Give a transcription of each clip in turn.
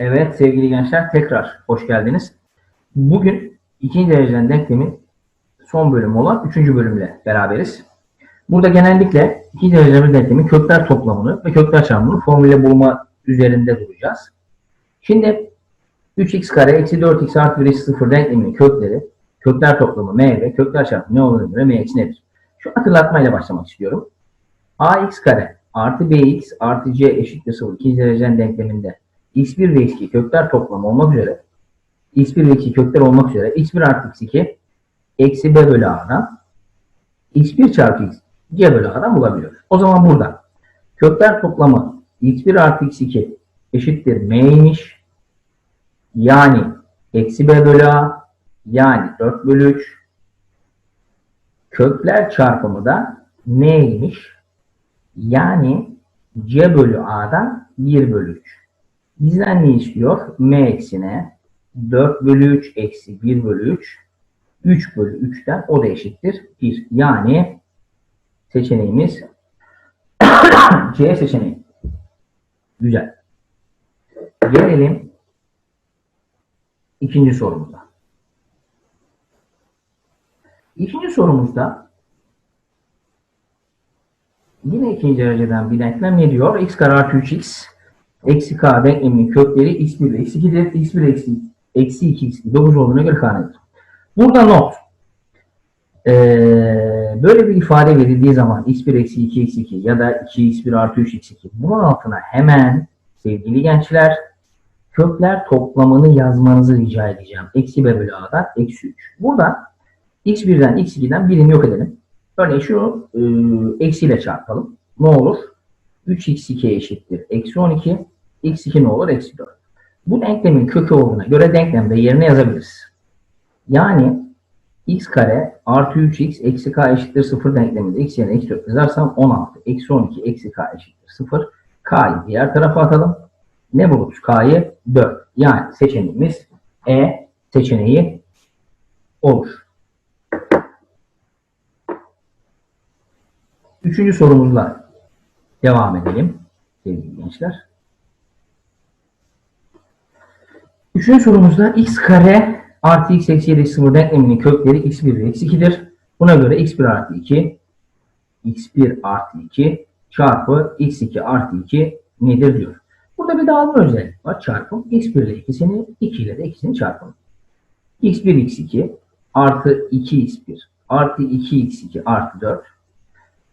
Evet sevgili gençler tekrar hoş geldiniz. Bugün ikinci dereceden denklemin son bölümü olan üçüncü bölümle beraberiz. Burada genellikle ikinci dereceden denklemin kökler toplamını ve kökler çarpımını formüle bulma üzerinde duracağız. Şimdi 3x kare eksi 4x artı 1 eksi 0 denkleminin kökleri kökler toplamı m ve kökler çarpımı ne olduğuna göre m eksi nedir? Şu hatırlatmayla başlamak istiyorum. ax kare artı bx artı c eşittir 0 ikinci dereceden denkleminde x1 ve x2 kökler toplamı olmak üzere x1 ve x2 kökler olmak üzere x1 artı x2 eksi b bölü a'dan x1 çarpı x c bölü a'dan bulabiliyoruz. O zaman burada kökler toplamı x1 artı x2 eşittir m'ymiş. Yani eksi b bölü a yani 4 bölü 3 kökler çarpımı da n'ymiş. Yani c bölü a'dan 1 bölü 3. Bizden ne istiyor? m eksine 4 bölü 3 eksi 1 bölü 3 3 bölü 3'ten o da eşittir 1. Yani seçeneğimiz C seçeneği. Güzel. Gelelim ikinci sorumuza. İkinci sorumuzda yine ikinci dereceden bir denklem ne diyor? x kare artı 3x eksi k denkleminin kökleri x1 ve x2'dir. x1 eksi, eksi 2 x2 9 olduğuna göre k nedir? Burada not. Ee, böyle bir ifade verildiği zaman x1 eksi 2 x2 ya da 2x1 artı 3 x2 bunun altına hemen sevgili gençler kökler toplamını yazmanızı rica edeceğim. Eksi b bölü a'dan eksi 3. Burada x1'den x2'den birim yok edelim. Örneğin şunu e, eksiyle çarpalım. Ne olur? 3x2 eşittir. Eksi 12. x2 ne olur? Eksi 4. Bu denklemin kökü olduğuna göre denklemde yerine yazabiliriz. Yani x kare artı 3x eksi k eşittir 0 denkleminde x yerine eksi 4 yazarsam 16. Eksi 12 eksi k eşittir 0. K'yı diğer tarafa atalım. Ne buluruz? K'yı 4. Yani seçeneğimiz E seçeneği olur. Üçüncü sorumuzla devam edelim sevgili gençler. Üçüncü sorumuzda x kare artı x eksi 7 0 denkleminin kökleri x1 ve x2'dir. Buna göre x1 artı 2 x1 artı 2 çarpı x2 artı 2 nedir diyor. Burada bir dağılma özellik var. Çarpım x1 ile ikisini 2 ile de ikisini çarpalım. x1 x2 artı 2x1 artı 2x2 artı 4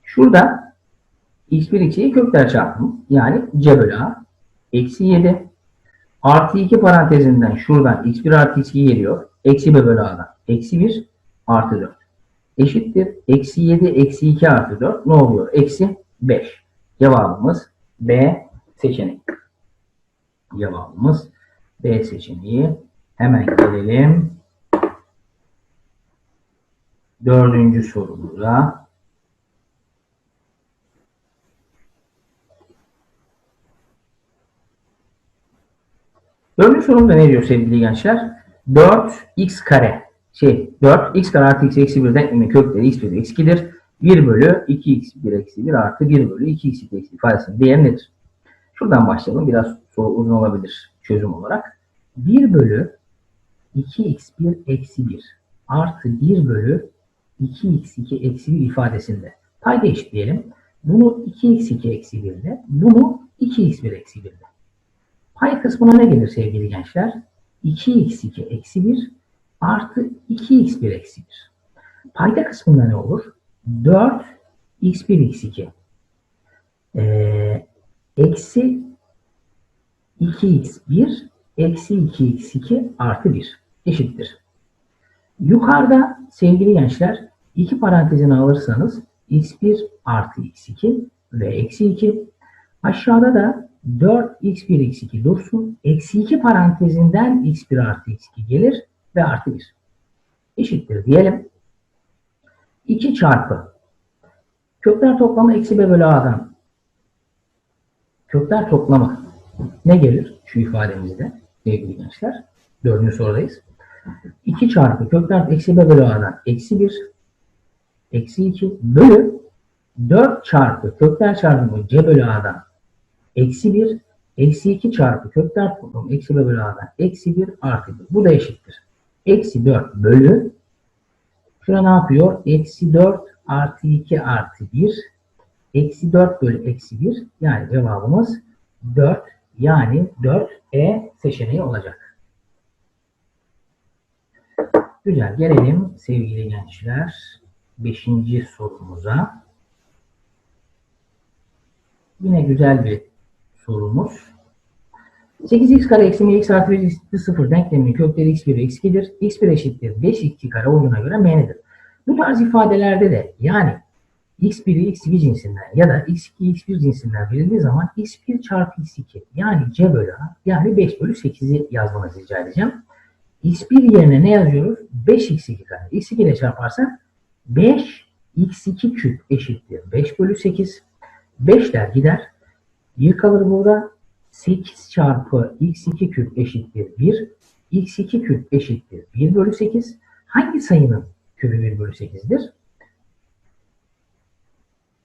Şurada x1 x'ye kökler çarpımı yani c bölü a eksi 7 artı 2 parantezinden şuradan x1 artı x2 geliyor. Eksi b bölü a'dan eksi 1 artı 4 eşittir. Eksi 7 eksi 2 artı 4 ne oluyor? Eksi 5. Cevabımız B seçeneği. Cevabımız B seçeneği. Hemen gelelim. Dördüncü sorumuza. Dördüncü sorumda ne diyor sevgili gençler? 4x kare şey 4 x kare artı x eksi 1 denklemin kökleri x1 eksi 2'dir. 1 bölü 2x1 eksi 1 artı 1 bölü 2x2 eksi ifadesinin değeri nedir? Şuradan başlayalım. Biraz soru uzun olabilir çözüm olarak. 1 bölü 2x1 eksi 1 artı 1 bölü 2x2 eksi 1 ifadesinde payda eşitleyelim. Bunu 2x2 eksi 1 ile bunu 2x1 eksi 1 ile. Pay kısmına ne gelir sevgili gençler? 2x2 eksi 1 artı 2x1 eksi 1. Payda kısmında ne olur? 4 x1 x2 ee, eksi 2x1 eksi 2x2 artı 1 eşittir. Yukarıda sevgili gençler iki parantezini alırsanız x1 artı x2 ve eksi 2 aşağıda da 4 x1 x2 dursun. Eksi 2 parantezinden x1 artı x2 gelir ve artı 1. Eşittir diyelim. 2 çarpı kökler toplamı eksi b bölü a'dan kökler toplamı ne gelir şu ifademizde sevgili gençler? Dördüncü sorudayız. 2 çarpı kökler eksi b bölü a'dan eksi 1 eksi 2 bölü 4 çarpı kökler çarpımı c bölü a'dan eksi 1 Eksi 2 çarpı kökler toplamı eksi b bölü a'dan eksi 1 artı 1. Bu da eşittir. Eksi 4 bölü şurada ne yapıyor? Eksi 4 artı 2 artı 1 eksi 4 bölü eksi 1 yani cevabımız 4 yani 4E seçeneği olacak. Güzel gelelim sevgili gençler 5. sorumuza. Yine güzel bir sorumuz. 8x kare eksi x artı 1 eşittir 0 denkleminin kökleri x1 ve x2'dir. x1 eşittir 5x kare olduğuna göre m nedir? Bu tarz ifadelerde de yani x1'i x2 cinsinden ya da x2 x1 cinsinden verildiği zaman x1 çarpı x2 yani c bölü a yani 5 bölü 8'i yazmanızı rica edeceğim. x1 yerine ne yazıyoruz? 5x2 kare. x2 ile çarparsak 5 x2 küp eşittir 5 bölü 8. 5'ler gider. 1 kalır burada. 8 çarpı x2 küp eşittir 1. x2 küp eşittir 1 bölü 8. Hangi sayının küpü 1 bölü 8'dir?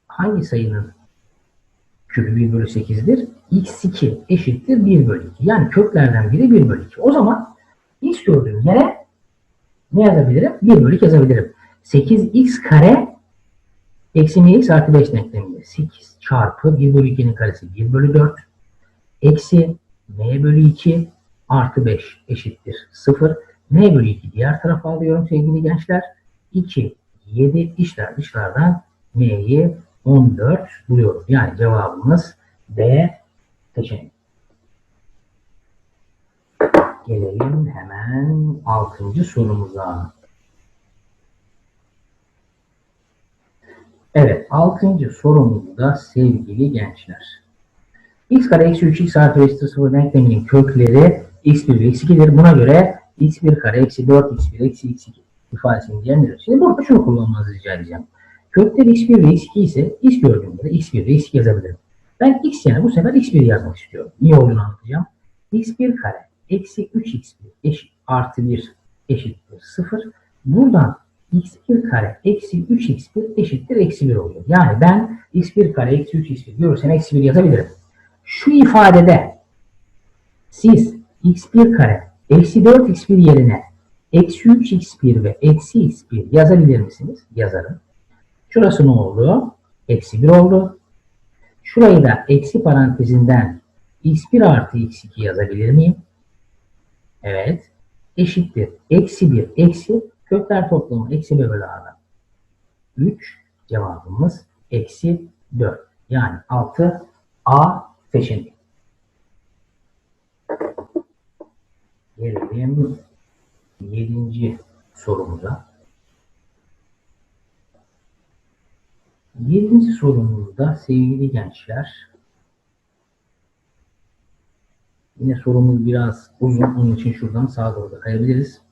Hangi sayının küpü 1 bölü 8'dir? x2 eşittir 1 bölü 2. Yani köklerden biri 1 bölü 2. O zaman x gördüğüm yere ne yazabilirim? 1 bölü 2 yazabilirim. 8x kare eksi x artı 5 denkleminde 8 çarpı 1 bölü 2'nin karesi 1 bölü 4 eksi m bölü 2 artı 5 eşittir 0. m bölü 2 diğer tarafa alıyorum sevgili gençler. 2, 7 işler dışlardan m'yi 14 buluyorum. Yani cevabımız B seçeneği. Gelelim hemen 6. sorumuza. Evet, 6. sorumuzda sevgili gençler. x kare eksi 3 x artı eksi 0 denkleminin kökleri x1 ve x2'dir. Buna göre x1 kare eksi 4 x1 eksi x2 ifadesini diyendir. Şimdi burada şunu kullanmanızı rica edeceğim. Kökler x1 ve x2 ise x gördüğümde x1 ve x2 yazabilirim. Ben x yerine bu sefer x1 yazmak istiyorum. Niye olduğunu anlatacağım. x1 kare eksi 3x1 eşit artı 1 eşittir 0. Buradan x1 kare eksi 3x1 eşittir eksi 1 oluyor. Yani ben x1 kare eksi 3x1 görürsem eksi 1 yazabilirim. Şu ifadede siz x1 kare eksi 4x1 yerine eksi 3x1 ve eksi x1 yazabilir misiniz? Yazarım. Şurası ne oldu? Eksi 1 oldu. Şurayı da eksi parantezinden x1 artı x2 yazabilir miyim? Evet. Eşittir. Eksi 1 eksi kökler toplamı eksi b bölü a'dan. 3 cevabımız eksi 4. Yani 6 A seçeneği. Gelelim 7. sorumuza. 7. sorumuzda sevgili gençler yine sorumuz biraz uzun onun için şuradan sağa doğru kayabiliriz.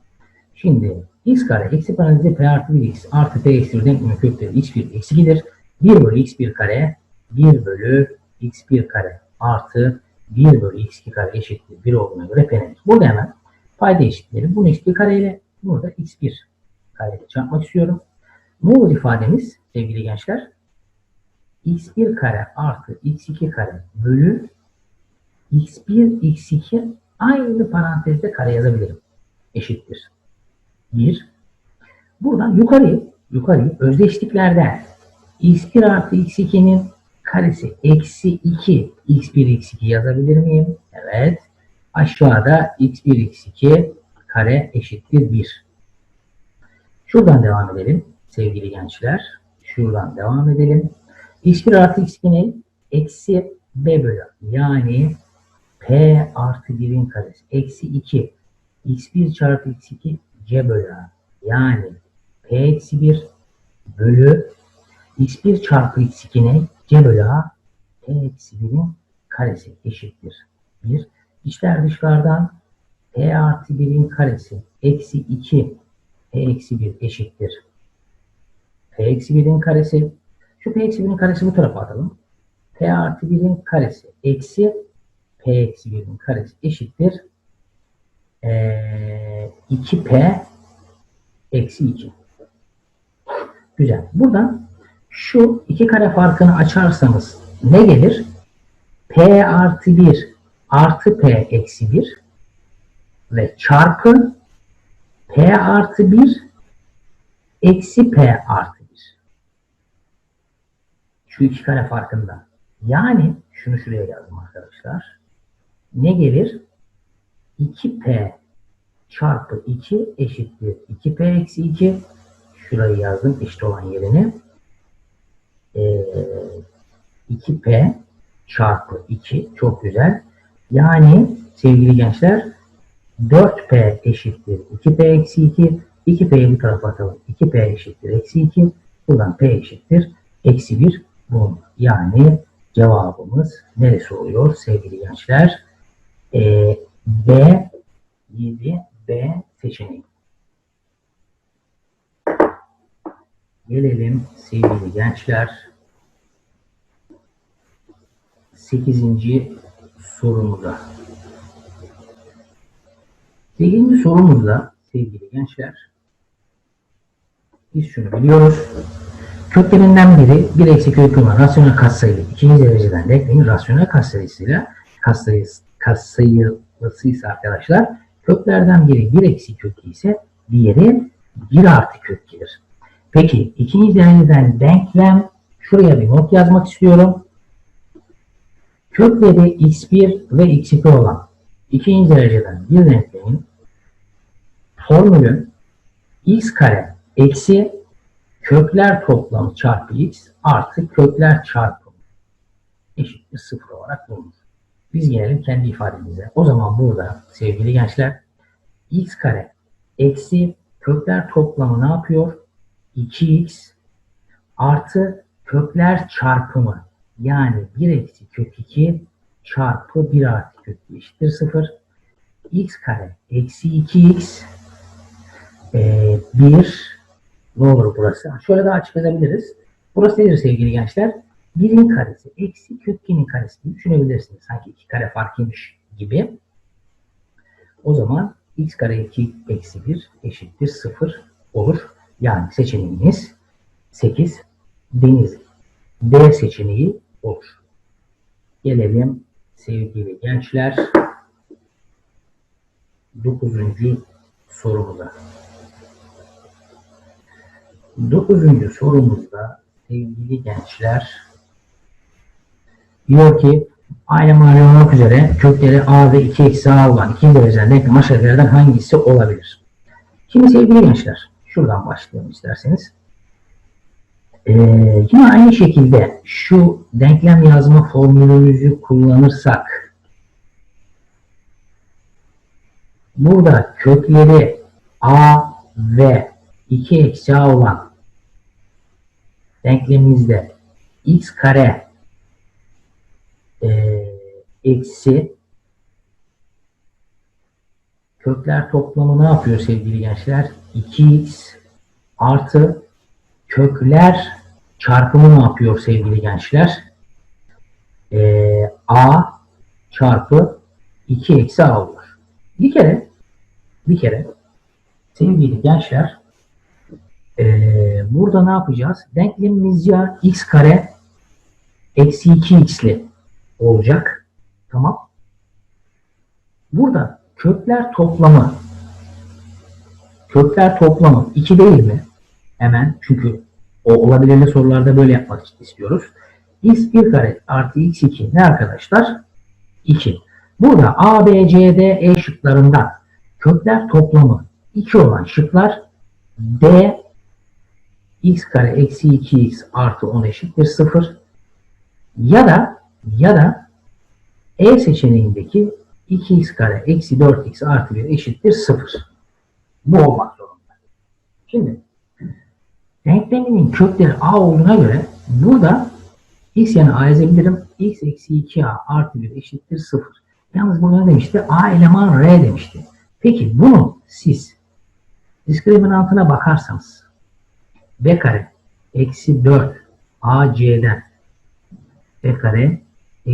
Şimdi x kare eksi parantezi p artı 1 x artı p eksi 1 denklemin kökleri x1 eksi 2'dir. 1 bölü x1 kare 1 bölü x1 kare artı 1 bölü x2 kare eşittir 1 olduğuna göre p nedir? Burada hemen payda eşitleri bunu x1 kareyle burada x1 kareyle çarpmak istiyorum. Ne olur ifademiz sevgili gençler? x1 kare artı x2 kare bölü x1 x2 aynı parantezde kare yazabilirim. Eşittir. 1. Buradan yukarıyı, yukarıyı özdeşliklerden x1 artı x2'nin karesi eksi 2 x1 x2 yazabilir miyim? Evet. Aşağıda x1 x2 kare eşittir 1. Şuradan devam edelim sevgili gençler. Şuradan devam edelim. x1 artı x2 ne? Eksi b bölü. Yani p artı 1'in karesi. Eksi 2. x1 çarpı x2 c bölü. Yani p eksi 1 bölü x1 çarpı x2 ne? c bölü a. p eksi 1'in karesi eşittir. 1. İçler dışlardan p artı 1'in karesi eksi 2 p eksi 1 eşittir. p eksi 1'in karesi şu p eksi 1'in karesi bu tarafa atalım. p artı 1'in karesi eksi p eksi 1'in karesi eşittir. Ee, 2p eksi 2. Güzel. Buradan şu iki kare farkını açarsanız ne gelir? p artı 1 artı P eksi 1 ve çarpı P artı 1 eksi P artı 1. Şu iki kare farkında. Yani şunu şuraya yazdım arkadaşlar. Ne gelir? 2P çarpı 2 eşittir 2P eksi 2. Şurayı yazdım eşit olan yerine. Ee, 2P çarpı 2 çok güzel. Yani sevgili gençler 4P eşittir 2P eksi 2. 2P'yi bu tarafa atalım. 2P eşittir eksi 2. Buradan P eşittir eksi 1 bulunur. Yani cevabımız neresi oluyor sevgili gençler? Ee, B 7 B seçeneği. Gelelim sevgili gençler 8. sorumuza. 8. sorumuzda sevgili gençler biz şunu biliyoruz. Köklerinden biri bir eksik hükümü rasyonel katsayılı ikinci dereceden denklemin rasyonel katsayısıyla katsayısı, katsayılısıysa arkadaşlar köklerden biri bir eksi kökü ise diğeri bir artı kök gelir. Peki ikinci dereceden denklem şuraya bir not yazmak istiyorum. Kökleri x1 ve x2 olan ikinci dereceden bir denklemin formülü x kare eksi kökler toplamı çarpı x artı kökler çarpımı eşittir sıfır olarak bulunur. Biz gelelim kendi ifademize. O zaman burada sevgili gençler x kare eksi kökler toplamı ne yapıyor? 2x artı kökler çarpımı yani 1 eksi kök 2 çarpı 1 artı kök 2 eşittir 0. x kare eksi 2x e, 1 ne olur burası? Şöyle daha açık yazabiliriz. Burası nedir sevgili gençler? 1'in karesi eksi kök 2'nin karesi gibi düşünebilirsiniz. Sanki iki kare farkıymış gibi. O zaman x kare 2 eksi 1 eşittir 0 olur. Yani seçeneğimiz 8 deniz D seçeneği olur. Gelelim sevgili gençler 9. sorumuza. 9. sorumuzda sevgili gençler diyor ki aynı mali olmak üzere kökleri a ve 2 eksi a olan ikinci dereceden denklem aşağıdakilerden hangisi olabilir? Şimdi sevgili gençler şuradan başlayalım isterseniz. Ee, yine aynı şekilde şu denklem yazma formülümüzü kullanırsak burada kökleri a ve 2 eksi a olan denklemimizde x kare e, eksi kökler toplamı ne yapıyor sevgili gençler? 2x artı kökler çarpımı ne yapıyor sevgili gençler? Ee, a çarpı 2 eksi a olur. Bir kere bir kere sevgili gençler ee, burada ne yapacağız? Denklemimiz ya x kare eksi 2x'li olacak. Tamam. Burada kökler toplamı kökler toplamı 2 değil mi? Hemen çünkü o olabilirli sorularda böyle yapmak istiyoruz. x1 kare artı x2 ne arkadaşlar? 2. Burada A, B, C, D, E şıklarından kökler toplamı 2 olan şıklar D x kare eksi 2x artı 10 eşittir 0 ya da ya da E seçeneğindeki 2x kare eksi 4x artı 1 eşittir 0. Bu olmak zorunda. Şimdi denkleminin kökleri a olduğuna göre burada x yani a yazabilirim. x eksi 2a artı 1 eşittir 0. Yalnız burada ne demişti? a eleman r demişti. Peki bunu siz diskriminantına bakarsanız b kare eksi 4 ac'den b kare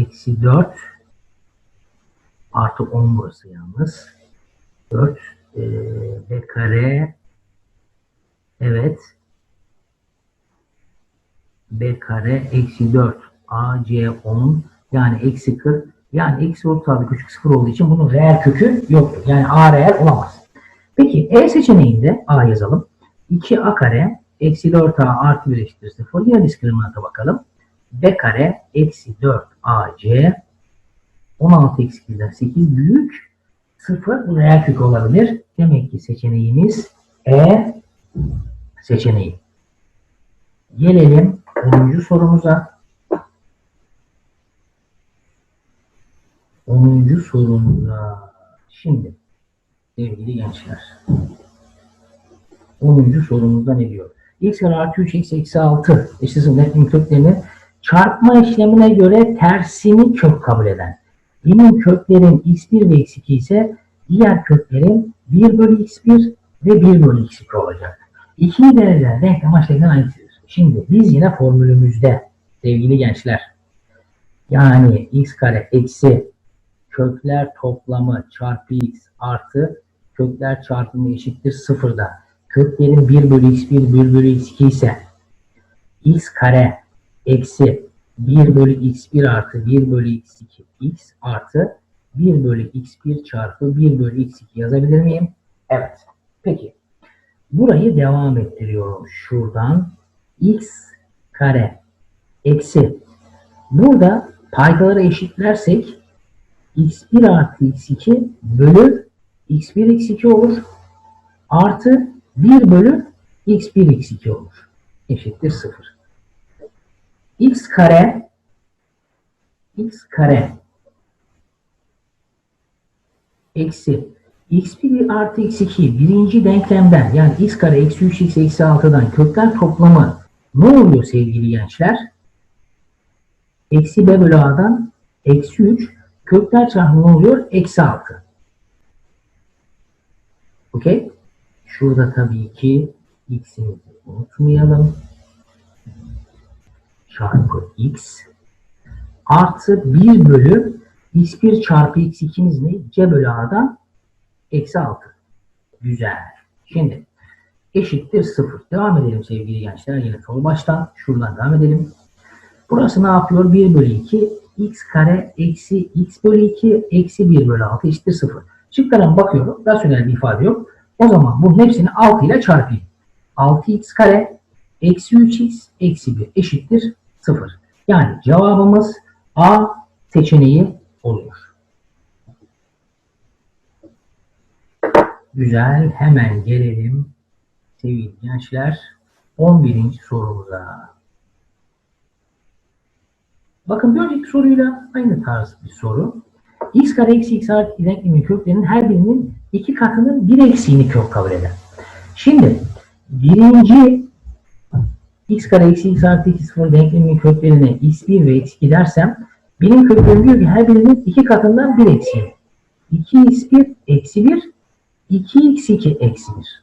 eksi 4 artı 10 burası yalnız 4 e, b kare evet b kare eksi 4 ac 10 yani eksi 40 Yani eksi 36 küçük 0 olduğu için bunun reel kökü yoktur. Yani a reel olamaz. Peki E seçeneğinde a yazalım. 2a kare eksi 4a artı 1 eşittir 0. Yine diskriminanta bakalım. B kare eksi 4ac 16 eksi 2'den 8 büyük 0 bu reel kök olabilir. Demek ki seçeneğimiz E seçeneği. Gelelim 10. sorumuza. 10. sorumuza. Şimdi sevgili gençler. 10. sorumuzda ne diyor? x kare artı 3x eksi 6 eşitsin netliğin köklerini çarpma işlemine göre tersini kök kabul eden. Benim köklerim x1 ve x2 ise diğer köklerim 1 bölü x1 ve 1 bölü x2 olacak. İkinci dereceden denklem aşağıdan aynısıdır. Şimdi biz yine formülümüzde sevgili gençler yani x kare eksi kökler toplamı çarpı x artı kökler çarpımı eşittir sıfırda. Köklerin 1 bölü x1 1 bölü x2 ise x kare eksi 1 bölü x1 artı 1 bölü x2 x artı 1 bölü x1 çarpı 1 bölü x2 yazabilir miyim? Evet. Peki. Burayı devam ettiriyorum. Şuradan x kare eksi burada paydaları eşitlersek x1 artı x2 bölü x1 x2 olur. Artı 1 bölü x1 x2 olur. Eşittir 0. x kare x kare eksi x1 artı x2 birinci denklemden yani x kare eksi 3x eksi 6'dan kökler toplamı ne oluyor sevgili gençler? Eksi b bölü a'dan eksi 3 kökler çarpımı ne oluyor? Eksi 6. Okey? Şurada tabii ki x'imizi unutmayalım. Çarpı x artı 1 bölü x1 çarpı x2'miz ne? c bölü a'dan eksi 6. Güzel. Şimdi eşittir 0. Devam edelim sevgili gençler. Yine sol baştan. Şuradan devam edelim. Burası ne yapıyor? 1 bölü 2 x kare eksi x bölü 2 eksi 1 bölü 6 eşittir 0. Şıklara bakıyorum. Rasyonel bir ifade yok. O zaman bunun hepsini 6 ile çarpayım. 6x kare eksi 3x eksi 1 eşittir 0. Yani cevabımız A seçeneği oluyor. Güzel. Hemen gelelim sevgili gençler 11. sorumuza. Bakın bir önceki soruyla aynı tarz bir soru. x kare eksi x artı denklemin köklerinin her birinin iki katının bir eksiğini kök kabul eder. Şimdi birinci x kare eksi x artı x sıfır denklemin köklerine x1 ve x2 dersem benim köklerim diyor ki her birinin iki katından bir eksiği. 2x1 eksi 1 2x2 eksi 1.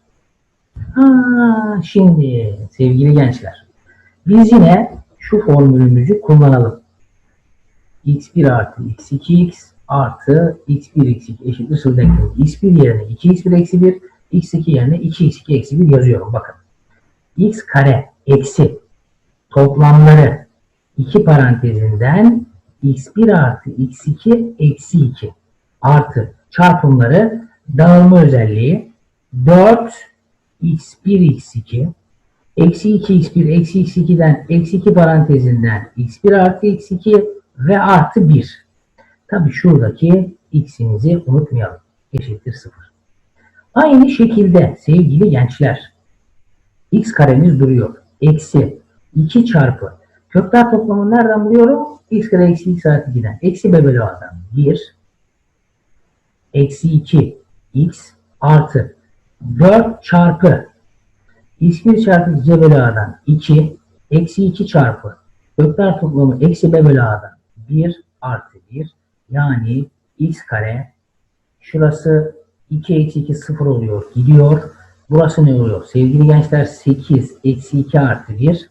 Ha, şimdi sevgili gençler biz yine şu formülümüzü kullanalım. x1 artı x2x artı x1 x2 eşittir 0 denklemi. x1 yerine 2x1 eksi 1 x2 yerine 2x2 eksi 1 yazıyorum. Bakın. x kare eksi toplamları iki parantezinden x1 artı x2 eksi 2 artı çarpımları dağılma özelliği 4 x1 x2 eksi 2 x1 eksi x2'den eksi 2 parantezinden x1 artı x2 ve artı 1. Tabi şuradaki x'imizi unutmayalım. Eşittir 0. Aynı şekilde sevgili gençler x karemiz duruyor. Eksi. 2 çarpı. Kökler toplamını nereden buluyorum? x kare eksi x artı 2'den. Eksi b bölü a'dan. 1 eksi 2 x artı. 4 çarpı. X1 çarpı c bölü a'dan. 2 eksi 2 çarpı. Kökler toplamı eksi b bölü a'dan. 1 artı 1 yani x kare. Şurası 2 eksi 2 0 oluyor gidiyor. Burası ne oluyor? Sevgili gençler 8 eksi 2 artı 1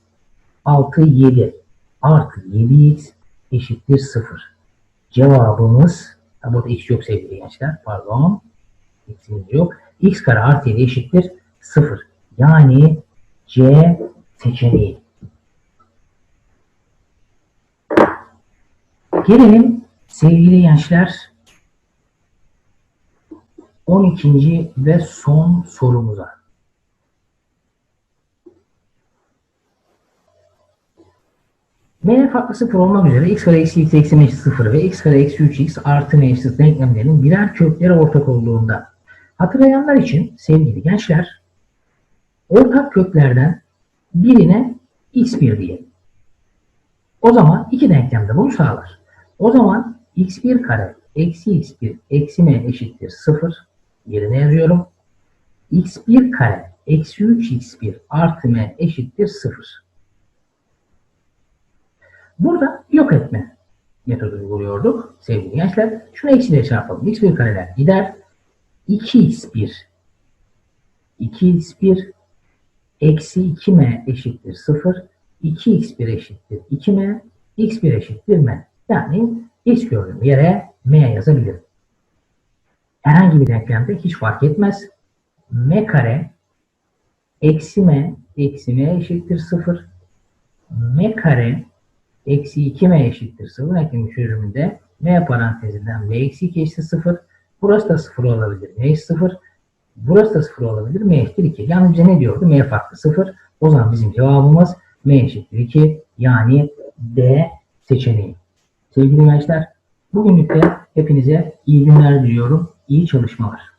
6 7 artı 7x eşittir 0. Cevabımız ha, burada x yok sevgili gençler pardon x'imiz yok. x kare artı 7 eşittir 0. Yani C seçeneği. Gelelim Sevgili gençler 12. ve son sorumuza. M farklı sıfır olmak üzere x kare eksi x eksi eşit sıfır ve x kare eksi 3x artı eşit denklemlerin birer kökleri ortak olduğunda hatırlayanlar için sevgili gençler ortak köklerden birine x1 diyelim. O zaman iki denklem de bunu sağlar. O zaman x1 kare eksi x1 eksi m eşittir 0 yerine yazıyorum. x1 kare eksi 3x1 artı m eşittir 0. Burada yok etme metodu uyguluyorduk sevgili gençler. Şunu eksiyle çarpalım. x1 kareler gider. 2x1 2x1 eksi 2m eşittir 0. 2x1 eşittir 2m. x1 eşittir m. Yani x gördüğüm yere m yazabilirim. Herhangi bir denklemde hiç fark etmez. m kare eksi m eksi m eşittir 0. m kare eksi 2m eşittir 0. Denklemi çözümünde m parantezinden m eksi 2 eşittir 0. Burası da 0 olabilir. m eşittir 0. Burası da 0 olabilir. m eşittir 2. Yani bize ne diyordu? m farklı 0. O zaman bizim cevabımız m eşittir 2. Yani D seçeneği. Sevgili gençler, bugünlük de hepinize iyi günler diliyorum. İyi çalışmalar.